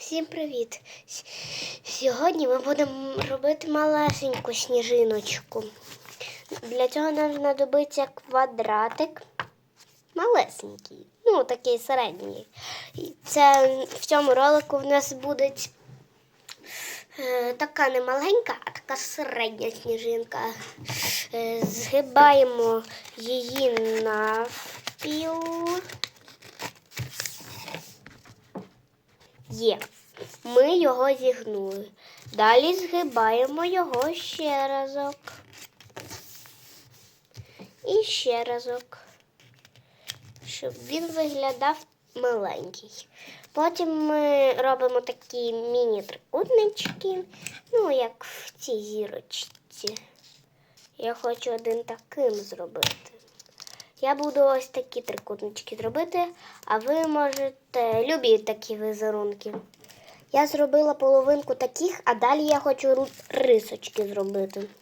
Всім привіт! Сьогодні ми будемо робити малесеньку сніжиночку. Для цього нам знадобиться квадратик малесенький, ну такий середній. Це в цьому ролику в нас буде е, така не маленька, а така середня сніжинка. Е, згибаємо її навпіл. Є. Ми його зігнули. Далі згибаємо його ще разок. І ще разок. Щоб він виглядав маленький. Потім ми робимо такі міні-трикутнички, ну, як в цій зірочці. Я хочу один таким зробити. Я буду ось такі трикутнички зробити, а ви можете любі такі візерунки. Я зробила половинку таких, а далі я хочу рисочки зробити.